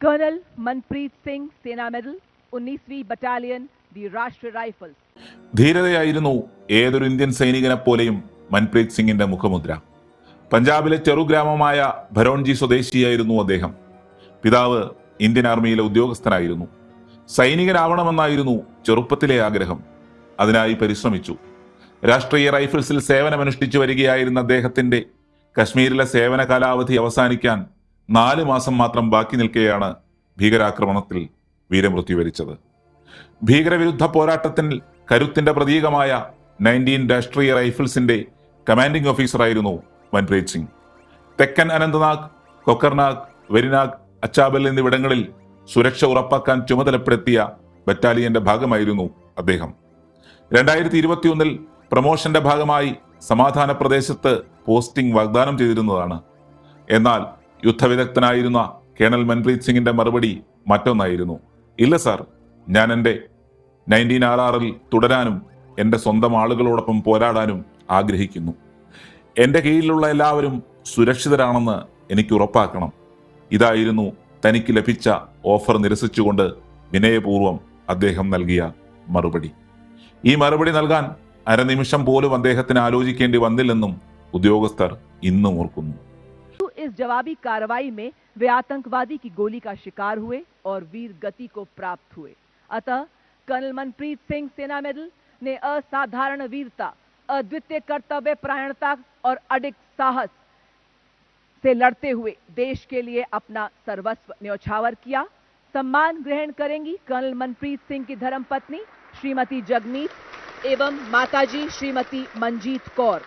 Colonel Manpreet Singh सेना medal 19वीं battalion दी राष्ट्रीय राइफल्स ധീരതയായിരുന്നു ഏതൊരു ഇന്ത്യൻ സൈനികനെ പോലെയും മൻപ്രീത് സിംഗിന്റെ മുഖമുദ്ര പഞ്ചാബിലെ ചെറുഗ്രാമമായ ഭരോൺജി സ്വദേശിയായിരുന്നു അദ്ദേഹം പിതാവ് ഇന്ത്യൻ ആർമിയിലെ ഉദ്യോഗസ്ഥനായിരുന്നു സൈനികനാവണമെന്നായിരുന്നു ചെറുപ്പത്തിലെ ആഗ്രഹം അതിനായി പരിശ്രമിച്ചു രാഷ്ട്രീയ റൈഫിൾസിൽ സേവനമനുഷ്ഠിച്ചു വരികയായിരുന്ന അദ്ദേഹത്തിന്റെ കശ്മീരിലെ സേവന കാലാവധി അവസാനിക്കാൻ നാല് മാസം മാത്രം ബാക്കി നിൽക്കെയാണ് ഭീകരാക്രമണത്തിൽ വീരമൃത്യു വരിച്ചത്. ഭീകരവിരുദ്ധ പോരാട്ടത്തിൽ കരുത്തിന്റെ പ്രതീകമായ നയന്റീൻ രാഷ്ട്രീയ റൈഫിൾസിന്റെ കമാൻഡിംഗ് ഓഫീസറായിരുന്നു മൻപ്രീത് സിംഗ്. തെക്കൻ അനന്ത്നാഗ് കൊക്കർനാഗ് വെരിനാഗ് അച്ചാബൽ എന്നിവിടങ്ങളിൽ സുരക്ഷ ഉറപ്പാക്കാൻ ചുമതലപ്പെടുത്തിയ ബറ്റാലിയന്റെ ഭാഗമായിരുന്നു അദ്ദേഹം. രണ്ടായിരത്തി ഇരുപത്തിയൊന്നിൽ പ്രമോഷന്റെ ഭാഗമായി സമാധാന പ്രദേശത്ത് പോസ്റ്റിംഗ് വാഗ്ദാനം ചെയ്തിരുന്നതാണ്. എന്നാൽ യുദ്ധവിദഗ്ധനായിരുന്ന കേണൽ മൻപ്രീത് സിംഗിന്റെ മറുപടി മറ്റൊന്നായിരുന്നു. ഇല്ല സാർ. ഞാൻ എന്റെ നയന്റീൻ ആർ ആറിൽ തുടരാനും എന്റെ സ്വന്തം ആളുകളോടൊപ്പം പോരാടാനും ആഗ്രഹിക്കുന്നു. എന്റെ കീഴിലുള്ള എല്ലാവരും സുരക്ഷിതരാണെന്ന് എനിക്ക് ഉറപ്പാക്കണം. ഇതായിരുന്നു തനിക്ക് ലഭിച്ച ഓഫർ നിരസിച്ചുകൊണ്ട് വിനയപൂർവം അദ്ദേഹം നൽകിയ മറുപടി. ഈ മറുപടി നൽകാൻ അരനിമിഷം പോലും അദ്ദേഹത്തിന് ആലോചിക്കേണ്ടി വന്നില്ലെന്നും ഉദ്യോഗസ്ഥർ ഇന്നും ഓർക്കുന്നു. इस जवाबी कार्रवाई में वे आतंकवादी की गोली का शिकार हुए और वीर गति को प्राप्त हुए। अतः कर्नल मनप्रीत सिंह सेना मेडल ने असाधारण वीरता, अद्वितीय कर्तव्य परायणता और अडिग साहस से लड़ते हुए देश के लिए अपना सर्वस्व न्यौछावर किया। सम्मान ग्रहण करेंगी कर्नल मनप्रीत सिंह की धर्मपत्नी, श्रीमती जगमीत, एवं माताजी श्रीमती मंजीत कौर।